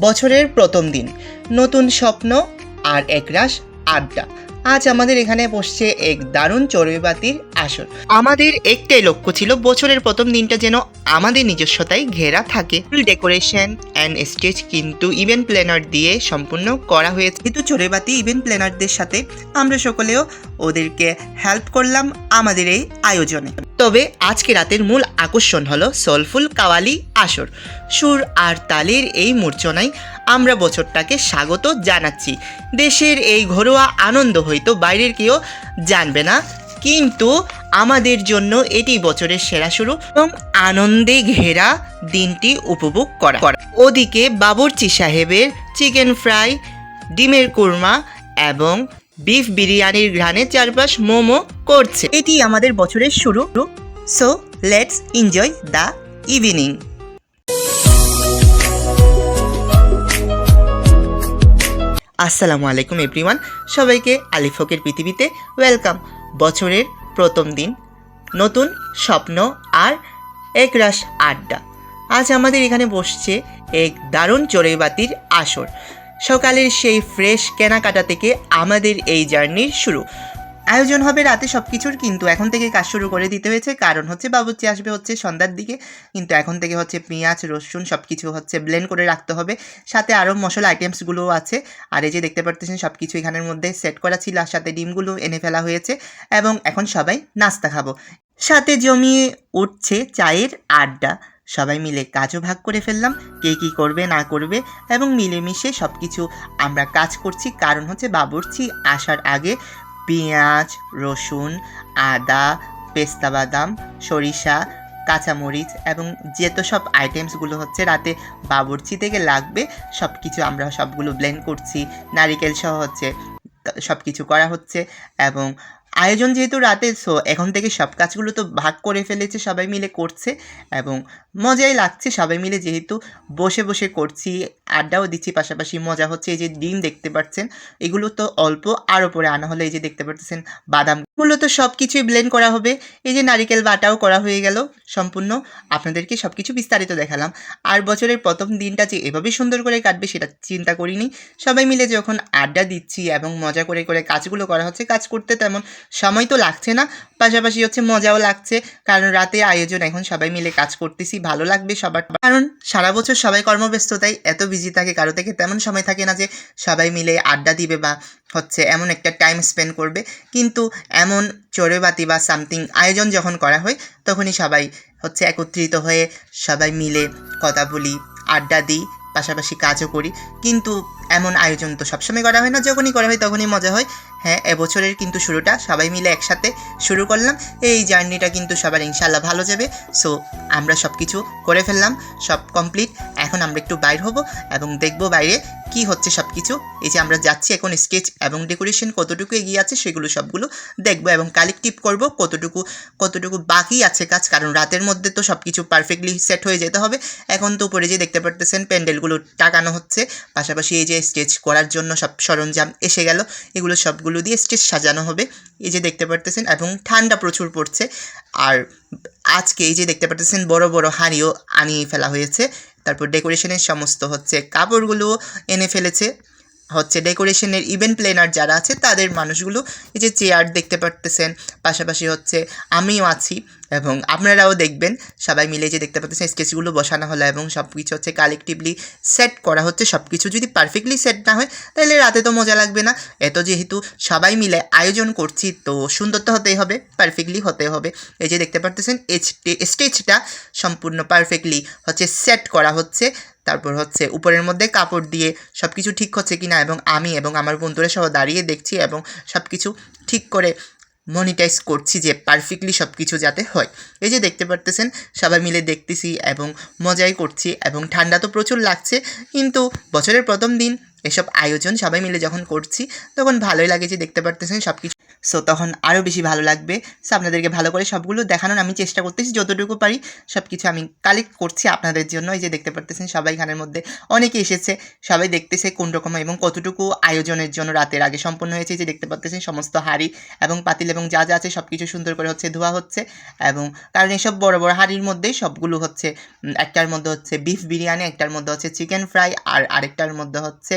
বছরের প্রথম দিন। নতুন স্বপ্ন আর একরাশ আড্ডা। আজ আমাদের এখানে বসছে এক দারুণ চড়ুইবাতির আসর আমাদের একটাই লক্ষ্য ছিল বছরের প্রথম দিনটা যেন আমাদের নিজস্বতায় ঘেরা থাকে। ফুল ডেকোরেশন অ্যান্ড স্টেজ কিন্তু ইভেন্ট প্ল্যানার দিয়ে সম্পূর্ণ করা হয়েছে। কিন্তু চড়ুইবাতি ইভেন্ট প্ল্যানারদের সাথে আমরা সকলেও ওদেরকে হেল্প করলাম আমাদের এই আয়োজনে। তবে আজকে রাতের মূল আকর্ষণ হলো সলফুল কাওয়ালি আসর। সুর আর তালের এই মূর্ছনায় আমরা বছরটাকে স্বাগত জানাচ্ছি। দেশের এই ঘরোয়া আনন্দ হয়তো বাইরের কেউ জানবে না। কিন্তু আমাদের জন্য এটি বছরের সেরা শুরু এবং আনন্দে ঘেরা দিনটি উপভোগ করা। ওদিকে বাবরচি সাহেবের চিকেন ফ্রাই ডিমের কুরমা এবং বিফ বিরিয়ানির ঘ্রাণে চারপাশ মোমো করছে। এটি আমাদের বছরের শুরু। So let's enjoy the evening আসসালামু আলাইকুম এভরিওয়ান সবাইকে আলিফকের পৃথিবীতে ওয়েলকাম বছরের প্রথম দিন। নতুন স্বপ্ন আর একরাশ আড্ডা। আজ আমাদের এখানে বসছে এক দারুণ চড়ুইবাতির আসর। সকালের সেই ফ্রেশ কেনাকাটা থেকে আমাদের এই জার্নির শুরু। আয়োজন হবে রাতে সব কিছুর কিন্তু এখন থেকে কাজ শুরু করে দিতে হয়েছে। কারণ হচ্ছে বাবুচি আসবে হচ্ছে সন্ধ্যার দিকে। কিন্তু এখন থেকে হচ্ছে পেঁয়াজ, রসুন সব কিছু হচ্ছে ব্লেন্ড করে রাখতে হবে। সাথে আরও মশলা আইটেমসগুলোও আছে। আর এই যে দেখতে পারতেছেন সব কিছু এখানের মধ্যে সেট করা ছিল আর সাথে ডিমগুলো এনে ফেলা হয়েছে। এবং এখন সবাই নাস্তা খাব। সাথে জমিয়ে উঠছে চায়ের আড্ডা। সবাই মিলে কাজও ভাগ করে ফেললাম। কে কী করবে, না করবে এবং মিলেমিশে সব কিছু আমরা কাজ করছি। কারণ হচ্ছে বাবুর্চি আসার আগে পেঁয়াজ, রসুন, আদা, পেস্তা বাদাম, সরিষা, কাঁচামরিচ এবং যেত সব আইটেমসগুলো হচ্ছে রাতে বাবুর্চি থেকে লাগবে সব কিছু আমরা সবগুলো ব্লেন্ড করছি। নারিকেল সহ হচ্ছে সব কিছু করা হচ্ছে এবং আয়োজন যেহেতু রাতে সো এখন থেকে সব কাজগুলো তো ভাগ করে ফেলেছে, সবাই মিলে করছে এবং মজাই লাগছে, সবাই মিলে যেহেতু বসে বসে করছি আড্ডাও দিচ্ছি, পাশাপাশি মজা হচ্ছে এই যে ডিম দেখতে পাচ্ছেন, এগুলো তো অল্প আরও পরে আনা হলে এই যে দেখতে পাচ্ছেন বাদাম। এগুলো তো সব কিছুই ব্লেন্ড করা হবে, এই যে নারিকেল বাটাও করা হয়ে গেল সম্পূর্ণ। আপনাদেরকে সব কিছু বিস্তারিত দেখালাম। আর বছরের প্রথম দিনটা যে এভাবে সুন্দর করে কাটবে সেটা চিন্তা করিনি। সবাই মিলে যখন আড্ডা দিচ্ছি এবং মজা করে করে কাজগুলো করা হচ্ছে, কাজ করতে তেমন সময় তো লাগছে না, পাশাপাশি হচ্ছে মজাও লাগছে, কারণ রাতে আয়োজন, এখন সবাই মিলে কাজ করতেছি, ভালো লাগবে সবার। কারণ সারা বছর সবাই কর্মব্যস্ততায়, এত বিজি থাকে, কারও থেকে তেমন সময় থাকে না যে সবাই মিলে আড্ডা দিবে বা হচ্ছে এমন একটা টাইম স্পেন্ড করবে। কিন্তু এমন চড়েবাতি বা সামথিং আয়োজন যখন করা হয়, তখনই সবাই হচ্ছে একত্রিত হয়ে সবাই মিলে কথা বলি, আড্ডা দিই, পাশাপাশি কাজও করি। কিন্তু এমন আয়োজন তো সবসময় করা হয় না, যখনই করা হয় তখনই মজা হয়। হ্যাঁ এবছরের কিন্তু শুরুটা সবাই মিলে একসাথে শুরু করলাম। এই জার্নিটা কিন্তু সবার ইনশাল্লাহ ভালো যাবে। সো আমরা সব কিছু করে ফেললাম, সব কমপ্লিট এখন আমরা একটু বাইর হব এবং দেখব বাইরে কি হচ্ছে সব কিছু এই যে আমরা যাচ্ছি এখন স্কেচ এবং ডেকোরেশন কতটুকু এগিয়ে আছে সেগুলো সবগুলো দেখব এবং কালেকটিভ করব কতটুকু কতটুকু বাকি আছে কাজ। কারণ রাতের মধ্যে তো সব কিছু পারফেক্টলি সেট হয়ে যেতে হবে। এখন তো উপরে যে দেখতে পারতেছেন, প্যান্ডেলগুলো টাকানো হচ্ছে। পাশাপাশি এই যে স্টেজ করার জন্য সব সরঞ্জাম এসে গেল। এগুলো সবগুলো দিয়ে স্টেজ সাজানো হবে। এই যে দেখতে পারতেছেন, এবং ঠান্ডা প্রচুর পড়ছে। আর আজকে এই যে দেখতে পারতেছেন, বড় বড় হাঁড়িও আনিয়ে ফেলা হয়েছে। তারপর ডেকোরেশনের সমস্ত হচ্ছে কাপড়গুলো এনে ফেলেছে। হচ্ছে ডেকোরেশনের ইভেন্ট প্ল্যানার যারা আছে, তাদের মানুষগুলো এই যে চেয়ার দেখতে পারতেছেন, পাশাপাশি হচ্ছে আমিও আছি এবং আপনারাও দেখবেন, সবাই মিলে যে দেখতে পাচ্ছেন স্কেচগুলো বসানো হলো এবং সব কিছু হচ্ছে কালেকটিভলি সেট করা হচ্ছে সব কিছু যদি পারফেক্টলি সেট না হয়, তাহলে রাতে তো মজা লাগবে না। এত যেহেতু সবাই মিলে আয়োজন করছি, তো সুন্দর তো হতেই হবে, পারফেক্টলি হতে হবে। এই যে দেখতে পারতেছেন স্টেজটা সম্পূর্ণ পারফেক্টলি হচ্ছে সেট করা হচ্ছে। তারপর হচ্ছে উপরের মধ্যে কাপড় দিয়ে সব কিছু ঠিক হচ্ছে কি না এবং আমি এবং আমার বন্ধুরা সহ দাঁড়িয়ে দেখছি এবং সব কিছু ঠিক করে মনিটাইজ করছি যে পারফেক্টলি সব কিছু যাতে হয়। এই যে দেখতে পারতেছেন, সবাই মিলে দেখতেছি এবং মজাই করছি এবং ঠান্ডা তো প্রচুর লাগছে, কিন্তু বছরের প্রথম দিন এসব আয়োজন সবাই মিলে যখন করছি, তখন ভালোই লাগে যে দেখতে পারতেছেন সব কিছু সো তখন আরও বেশি ভালো লাগবে। সো আপনাদেরকে ভালো করে সবগুলো দেখানোর আমি চেষ্টা করতেছি, যতটুকু পারি সব কিছু আমি কালেক্ট করছি আপনাদের জন্য। এই যে দেখতে পারতেছেন সবাই এখানের মধ্যে অনেকে এসেছে, সবাই দেখতেছে কোন রকম এবং কতটুকু আয়োজনের জন্য রাতের আগে সম্পন্ন হয়েছে। যে দেখতে পারতেছেন সমস্ত হাড়ি এবং পাতিল এবং যা যা আছে সব কিছু সুন্দর করে হচ্ছে ধোয়া হচ্ছে এবং কারণ এসব বড় বড় হাঁড়ির মধ্যে সবগুলো হচ্ছে একটার মধ্যে হচ্ছে বিফ বিরিয়ানি, একটার মধ্যে হচ্ছে চিকেন ফ্রাই আর আরেকটার মধ্যে হচ্ছে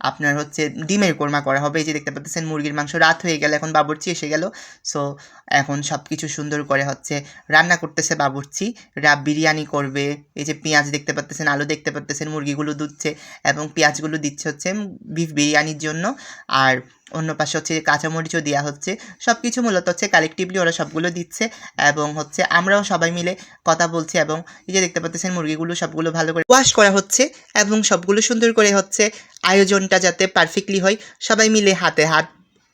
আপনার হচ্ছে ডিমের কোরমা করা হবে। এই যে দেখতে পাচ্ছেন, মুরগির মাংস রাত হয়ে গেল, এখন বাবুর্চি এসে গেল। সো এখন সব কিছু সুন্দর করে হচ্ছে রান্না করতেছে বাবুর্চি। রাব বিরিয়ানি করবে, এই যে পেঁয়াজ দেখতে পাচ্তেছেন আলু দেখতে পাচ্তেছেন মুরগিগুলো দুধছে এবং পেঁয়াজগুলো দিচ্ছে হচ্ছে বিফ বিরিয়ানির জন্য। আর অন্য পাশে হচ্ছে কাঁচামরিচও দেওয়া হচ্ছে। সব কিছু মূলত হচ্ছে কালেকটিভলি ওরা সবগুলো দিচ্ছে এবং হচ্ছে আমরাও সবাই মিলে কথা বলছি এবং এই যে দেখতে পাচ্ছেন, মুরগিগুলো সবগুলো ভালো করে ওয়াশ করা হচ্ছে এবং সবগুলো সুন্দর করে হচ্ছে আয়োজনটা যাতে পারফেক্টলি হয় সবাই মিলে হাতে হাত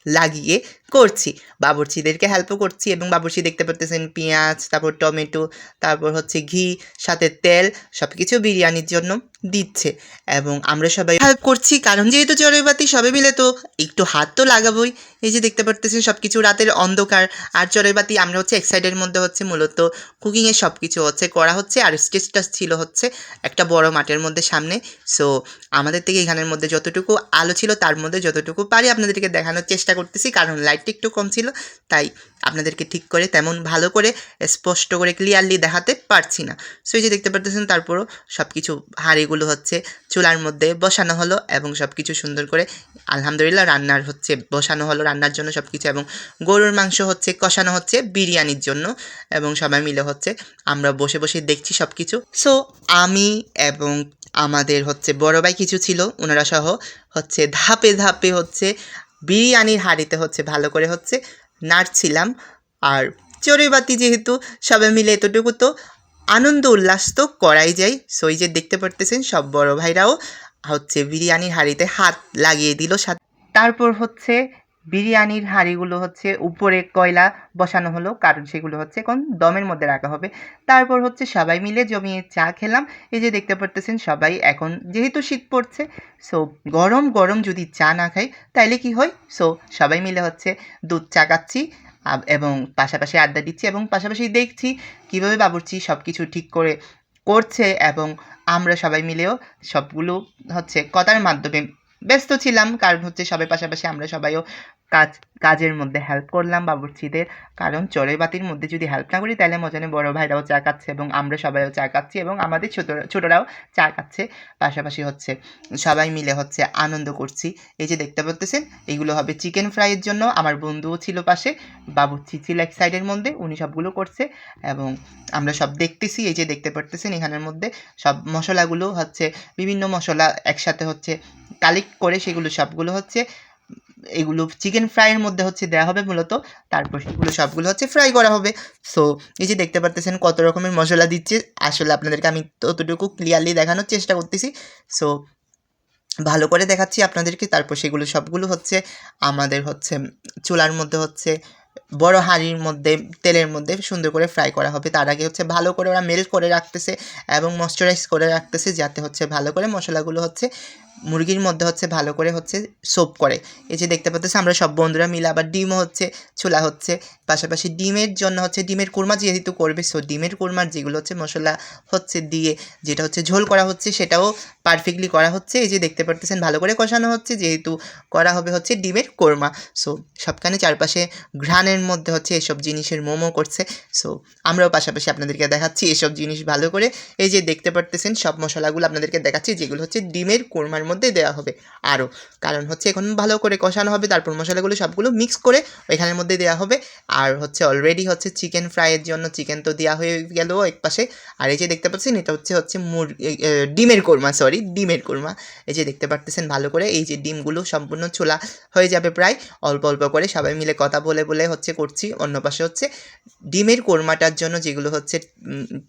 লাগিয়ে করছি। বাবুর্চিদেরকে হেল্পও করছি এবং বাবুর্চি দেখতে পারতেছেন পেঁয়াজ, তারপর টমেটো, তারপর হচ্ছে ঘি, সাথে তেল সব কিছু বিরিয়ানির জন্য দিচ্ছে এবং আমরা সবাই হেল্প করছি। কারণ যেহেতু চড়ুইবাতি সবাই মিলে তো একটু হাত তো লাগাবোই। এই যে দেখতে পারতেছেন সব কিছু রাতের অন্ধকার। আর চড়ুইবাতি আমরা হচ্ছে এক সাইডের মধ্যে হচ্ছে মূলত কুকিংয়ের সব কিছু হচ্ছে করা হচ্ছে আর স্টেজটা ছিল হচ্ছে একটা বড় মাঠের মধ্যে সামনে। সো আমাদের থেকে এখানের মধ্যে যতটুকু আলো ছিল তার মধ্যে যতটুকু পারি আপনাদেরকে দেখানোর চেষ্টা করতেছি। কারণ লাইটটা একটু কম ছিল, তাই আপনাদেরকে ঠিক করে তেমন ভালো করে স্পষ্ট করে ক্লিয়ারলি দেখাতে পারছি না। সো এই যে দেখতে পারতেছেন, তারপরও সব কিছু হাঁড়িগুলো হচ্ছে চুলার মধ্যে বসানো হলো এবং সব কিছু সুন্দর করে, আলহামদুলিল্লাহ রান্নার হচ্ছে, বসানো হলো রান্নার জন্য সব কিছু এবং গরুর মাংস হচ্ছে, কষানো হচ্ছে বিরিয়ানির জন্য এবং সবাই মিলে হচ্ছে আমরা বসে বসে দেখছি সব কিছু সো আমি এবং আমাদের হচ্ছে বড় ভাই কিছু ছিল ওনারা সহ হচ্ছে ধাপে ধাপে হচ্ছে বিরিয়ানির হাঁড়িতে হচ্ছে, ভালো করে হচ্ছে নাড়ছিলাম। আর চড়ুইবাতি যেহেতু সবাই মিলে এতটুকু, তো আনন্দ উল্লাস তো করাই যায়। সো যে দেখতে পারতেছেন, সব বড় ভাইরাও হচ্ছে বিরিয়ানির হাঁড়িতে হাত লাগিয়ে দিল তারপর হচ্ছে বিরিয়ানির হাঁড়িগুলো হচ্ছে উপরে কয়লা বসানো হলো, কারণ সেগুলো হচ্ছে এখন দমের মধ্যে রাখা হবে। তারপর হচ্ছে সবাই মিলে জমিয়ে চা খেলাম। এই যে দেখতে পারতেছেন সবাই এখন যেহেতু শীত পড়ছে সো গরম গরম যদি চা না খাই তাইলে কি হয়? সো সবাই মিলে হচ্ছে দুধ চা খাচ্ছি এবং পাশাপাশি আড্ডা দিচ্ছি এবং পাশাপাশি দেখছি কীভাবে বাবুর্চি সব কিছু ঠিক করে করছে এবং আমরা সবাই মিলেও সবগুলো হচ্ছে কথার মাধ্যমে ব্যস্ত ছিলাম কারণ হচ্ছে সবাই পাশাপাশি আমরা সবাইও কাজ, কাজের মধ্যে হেল্প করলাম বাবুর্চিদের। কারণ চড়ে বাতির মধ্যে যদি হেল্প না করি, তাহলে মজানে বড় ভাইরাও চা খাচ্ছে এবং আমরা সবাইও চা খাচ্ছি এবং আমাদের ছোট, ছোটরাও চা খাচ্ছে। পাশাপাশি হচ্ছে সবাই মিলে হচ্ছে আনন্দ করছি। এই যে দেখতে পাচ্তেছেন এইগুলো হবে চিকেন ফ্রাইয়ের জন্য। আমার বন্ধুও ছিল পাশে, বাবুর্চি ছিল এক সাইডের মধ্যে, উনি সবগুলো করছে এবং আমরা সব দেখতেছি। এই যে দেখতে পারতেছেন, এখানের মধ্যে সব মশলাগুলো হচ্ছে, বিভিন্ন মশলা একসাথে হচ্ছে কালেক্ট করে সেগুলো সবগুলো হচ্ছে এগুলো চিকেন ফ্রাইয়ের মধ্যে হচ্ছে দেওয়া হবে মূলত। তারপর সেগুলো সবগুলো হচ্ছে ফ্রাই করা হবে। সো এই যে দেখতে পারতেছেন কত রকমের মশলা দিচ্ছে। আসলে আপনাদেরকে আমি ততটুকু ক্লিয়ারলি দেখানোর চেষ্টা করতেছি। সো ভালো করে দেখাচ্ছি আপনাদেরকে। তারপর সেগুলো সবগুলো হচ্ছে আমাদের হচ্ছে চুলার মধ্যে হচ্ছে বড় হাঁড়ির মধ্যে, তেলের মধ্যে সুন্দর করে ফ্রাই করা হবে। তার আগে হচ্ছে ভালো করে ওরা মেল্ট করে রাখতেছে এবং ময়শ্চারাইজ করে রাখতেছে যাতে হচ্ছে ভালো করে মশলাগুলো হচ্ছে মুরগির মধ্যে হচ্ছে ভালো করে হচ্ছে সোপ করে। এই যে দেখতে পাচ্ছেন আমরা সব বন্ধুরা মিলে আবার ডিমও হচ্ছে, ছোলা হচ্ছে। পাশাপাশি ডিমের জন্য হচ্ছে ডিমের কোরমা যেহেতু করবে সো ডিমের কোরমার যেগুলো হচ্ছে মশলা হচ্ছে দিয়ে যেটা হচ্ছে ঝোল করা হচ্ছে সেটাও পারফেক্টলি করা হচ্ছে। এই যে দেখতে পারতেছেন ভালো করে কষানো হচ্ছে, যেহেতু করা হবে হচ্ছে ডিমের কোরমা। সো সবখানে চারপাশে ঘ্রাণের মধ্যে হচ্ছে এসব জিনিসের মোমো করছে। সো আমরাও পাশাপাশি আপনাদেরকে দেখাচ্ছি এসব জিনিস ভালো করে। এই যে দেখতে পারতেছেন সব মশলাগুলো আপনাদেরকে দেখাচ্ছি, যেগুলো হচ্ছে ডিমের কোরমার মধ্যে দেওয়া হবে। আরও কারণ হচ্ছে এখন ভালো করে কষানো হবে তারপর মশলাগুলো সবগুলো মিক্স করে ওইখানের মধ্যে দেওয়া হবে। আর হচ্ছে অলরেডি হচ্ছে চিকেন ফ্রাইয়ের জন্য চিকেন তো দেওয়া হয়ে গেল এক পাশে আর এই যে দেখতে পাচ্ছেন এটা হচ্ছে হচ্ছে মুর এ- এ, ডিমের কোরমা সরি ডিমের কোরমা। এই যে দেখতে পারতেছেন ভালো করে এই যে ডিমগুলো সম্পূর্ণ ছোলা হয়ে যাবে প্রায়। অল্প অল্প করে সবাই মিলে কথা বলে বলে হচ্ছে করছি। অন্য পাশে হচ্ছে ডিমের কোরমাটার জন্য যেগুলো হচ্ছে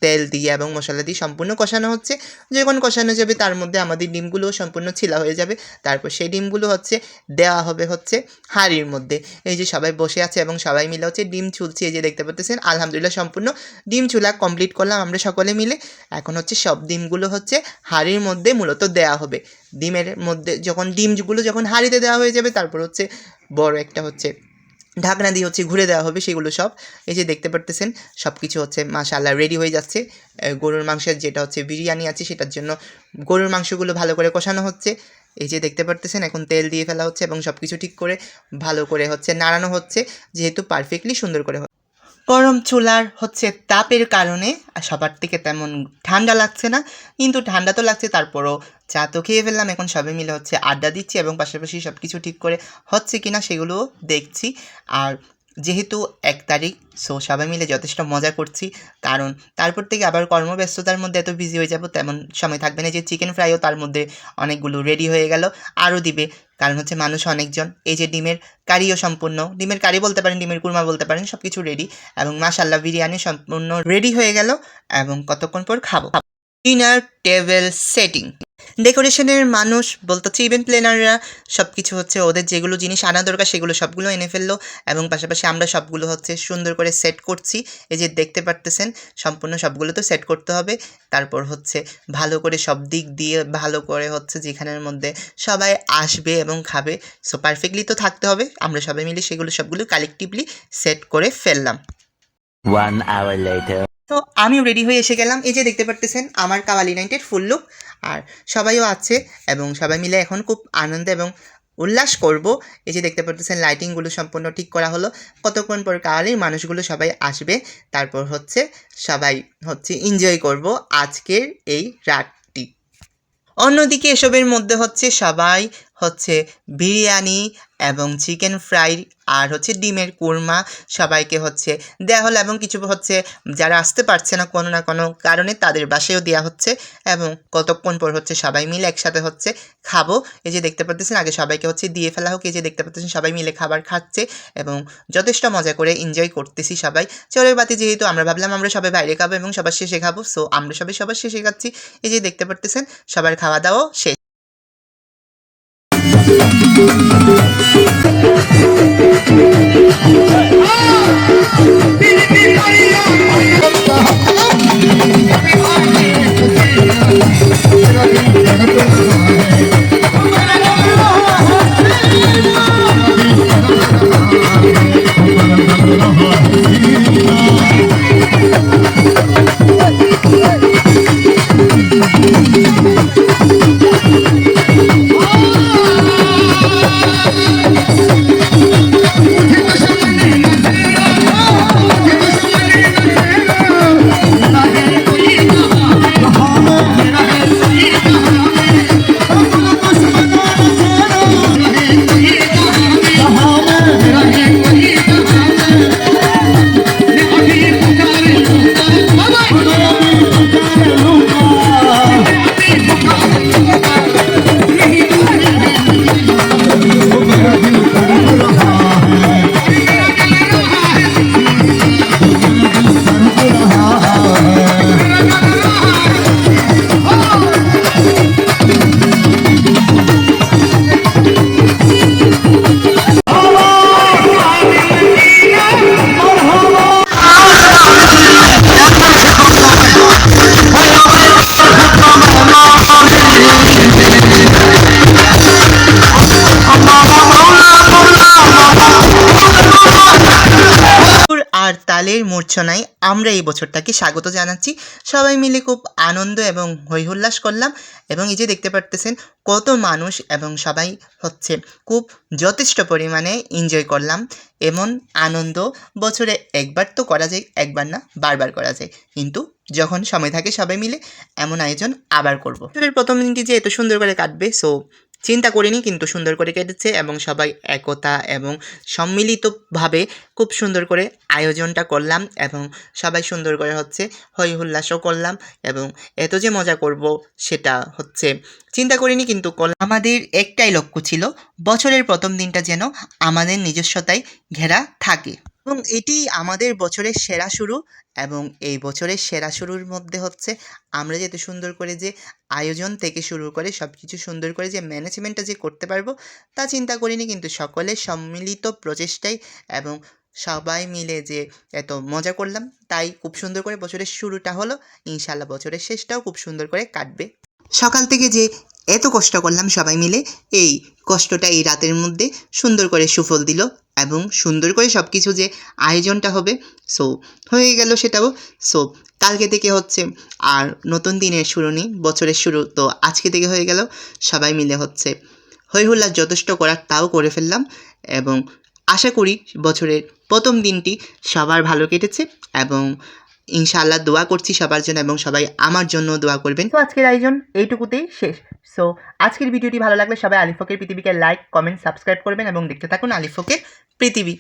তেল দিয়ে এবং মশলা দিয়ে সম্পূর্ণ কষানো হচ্ছে। যখন কষানো যাবে তার মধ্যে আমাদের ডিমগুলো সম্পূর্ণ ছিলা হয়ে যাবে। তারপর সেই ডিমগুলো হচ্ছে দেওয়া হবে হচ্ছে হাঁড়ির মধ্যে। এই যে সবাই বসে আছে এবং সবাই মিলে হচ্ছে ডিম ছুলছি, এই যে দেখতে পাচ্ছেন আলহামদুলিল্লাহ সম্পূর্ণ ডিম চুলা কমপ্লিট করলাম আমরা সকলে মিলে। এখন হচ্ছে সব ডিমগুলো হচ্ছে হাঁড়ির মধ্যে মূলত দেওয়া হবে। ডিমের মধ্যে যখন ডিমগুলো যখন হাঁড়িতে দেওয়া হয়ে যাবে, তারপর হচ্ছে বড় একটা হচ্ছে ঢাকনা দিয়ে হচ্ছে ঘুরে দেওয়া হবে, সেগুলো সব এই যে দেখতে পারতেছেন সব কিছু হচ্ছে মাশাল্লাহ রেডি হয়ে যাচ্ছে গরুর মাংসের যেটা হচ্ছে বিরিয়ানি আছে, সেটার জন্য গরুর মাংসগুলো ভালো করে কষানো হচ্ছে এই যে দেখতে পারতেছেন, এখন তেল দিয়ে ফেলা হচ্ছে এবং সব কিছু ঠিক করে ভালো করে হচ্ছে নাড়ানো হচ্ছে, যেহেতু পারফেক্টলি সুন্দর করে। গরম চুলার হচ্ছে তাপের কারণে, আর সবার থেকে তেমন ঠান্ডা লাগছে না, কিন্তু ঠান্ডা তো লাগছে, তারপরও চা তো খেয়ে ফেললাম, এখন সবে মিলে হচ্ছে আড্ডা দিচ্ছি এবং পাশাপাশি সব কিছু ঠিক করে হচ্ছে কি না সেগুলোও দেখছি। আর যেহেতু এক তারিখ সো সবাই মিলে যথেষ্ট মজা করছি। কারণ তারপর থেকে আবার কর্মব্যস্ততার মধ্যে এত বিজি হয়ে যাব, তেমন সময় থাকবে না যে চিকেন ফ্রাইও তার মধ্যে অনেকগুলো রেডি হয়ে গেল, আরও দিবে। কারণ হচ্ছে মানুষ অনেকজন, এই যে ডিমের কারিও সম্পূর্ণ, ডিমের কারি বলতে পারেন, ডিমের কুরমা বলতে পারেন সব কিছু রেডি এবং মাশাল্লাহ বিরিয়ানি সম্পূর্ণ রেডি হয়ে গেল এবং কতক্ষণ পর খাব। ডিনার টেবিল সেটিং ডেকোরেশনের মানুষ বলতে হচ্ছে ইভেন্ট প্ল্যানাররা সব কিছু হচ্ছে ওদের যেগুলো জিনিস আনা দরকার সেগুলো সবগুলো এনে ফেলল এবং পাশাপাশি আমরা সবগুলো হচ্ছে সুন্দর করে সেট করছি। এই যে দেখতে পারতেছেন, সম্পূর্ণ সবগুলো তো সেট করতে হবে। তারপর হচ্ছে ভালো করে সব দিক দিয়ে ভালো করে হচ্ছে যেখানের মধ্যে সবাই আসবে এবং খাবে সো পারফেক্টলি তো থাকতে হবে। আমরা সবাই মিলে সেগুলো সবগুলো কালেকটিভলি সেট করে ফেললাম। One hour later. তো আমিও রেডি হয়ে এসে গেলাম। এই যে দেখতে পারতেছেন, আমার কাওয়ালি নাইটের ফুল লুক আর সবাইও আছে এবং সবাই মিলে এখন খুব আনন্দ এবং উল্লাস করব। এই যে দেখতে পারতেছেন লাইটিংগুলো সম্পূর্ণ ঠিক করা হলো। কতক্ষণ পর কাওয়ালির মানুষগুলো সবাই আসবে, তারপর হচ্ছে সবাই হচ্ছে এনজয় করব আজকের এই রাতটি। অন্যদিকে এসবের মধ্যে হচ্ছে সবাই হচ্ছে বিরিয়ানি এবং চিকেন ফ্রাই আর হচ্ছে ডিমের কুরমা সবাইকে হচ্ছে দেওয়া হলো এবং কিছু হচ্ছে যারা আসতে পারছে না কোনো না কোনো কারণে তাদের বাসায়ও দেওয়া হচ্ছে এবং কতক্ষণ পর হচ্ছে সবাই মিলে একসাথে হচ্ছে খাব। এই যে দেখতে পাচ্ছেন আগে সবাইকে হচ্ছে দিয়ে ফেলা হোক, এই যে দেখতে পাচ্ছেন সবাই মিলে খাবার খাচ্ছে এবং যথেষ্ট মজা করে এনজয় করতেছি সবাই। চোরের বাতি যেহেতু আমরা ভাবলাম আমরা সবাই বাইরে খাব এবং সবার শেষে খাব সো আমরা সবাই সবার শেষে খাচ্ছি। এই যে দেখতে পারতেছেন, সবার খাওয়া দাওয়াও শেষ। সুর মূর্ছনায় আমরা এই বছরটাকে স্বাগত জানাচ্ছি। সবাই মিলে খুব আনন্দ এবং হৈহুল্লাস করলাম এবং এই যে দেখতে পারতেছেন কত মানুষ এবং সবাই হচ্ছে খুব যথেষ্ট পরিমাণে এনজয় করলাম। এমন আনন্দ বছরে একবার তো করা যায়, একবার না, বারবার করা যায়। কিন্তু যখন সময় থাকে সবাই মিলে এমন আয়োজন আবার করব। প্রথম দিনটি যে এত সুন্দর করে কাটবে সো চিন্তা করিনি, কিন্তু সুন্দর করে কেটেছে এবং সবাই একতা এবং সম্মিলিতভাবে খুব সুন্দর করে আয়োজনটা করলাম এবং সবাই সুন্দর করে হচ্ছে হই হুল্লাসও করলাম এবং এত যে মজা করব সেটা হচ্ছে চিন্তা করিনি, কিন্তু আমাদের একটাই লক্ষ্য ছিল, বছরের প্রথম দিনটা যেন আমাদের নিজস্বতায় ঘেরা থাকে। এবং এটি আমাদের বছরের সেরা শুরু এবং এই বছরের সেরা শুরুর মধ্যে হচ্ছে আমরা যেতে সুন্দর করে যে আয়োজন থেকে শুরু করে সব কিছু সুন্দর করে যে ম্যানেজমেন্টটা যে করতে পারব, তা চিন্তা করিনি, কিন্তু সকলের সম্মিলিত প্রচেষ্টাই এবং সবাই মিলে যে এত মজা করলাম, তাই খুব সুন্দর করে বছরের শুরুটা হলো। ইনশাল্লাহ বছরের শেষটাও খুব সুন্দর করে কাটবে। সকাল থেকে যে এত কষ্ট করলাম সবাই মিলে, এই কষ্টটা এই রাতের মধ্যে সুন্দর করে সুফল দিল এবং সুন্দর করে সব কিছু যে আয়োজনটা হবে, সো হয়ে গেল সেটাও। সো কালকে থেকে হচ্ছে আর নতুন দিনের শুরু নেই, বছরের শুরু তো আজকে থেকে হয়ে গেল। সবাই মিলে হচ্ছে হই হুল্লার যথেষ্ট করার তাও করে ফেললাম এবং আশা করি বছরের প্রথম দিনটি সবার ভালো কেটেছে এবং ইনশাআল্লাহ দোয়া করছি সবার জন্য এবং সবাই আমার জন্য দোয়া করবেন। তো আজকের আয়োজন এইটুকুতেই শেষ। সো আজকের ভিডিওটি ভালো লাগলে সবাই আলিফকের পৃথিবীকে লাইক কমেন্ট সাবস্ক্রাইব করবেন এবং দেখতে থাকুন আলিফকের পৃথিবী।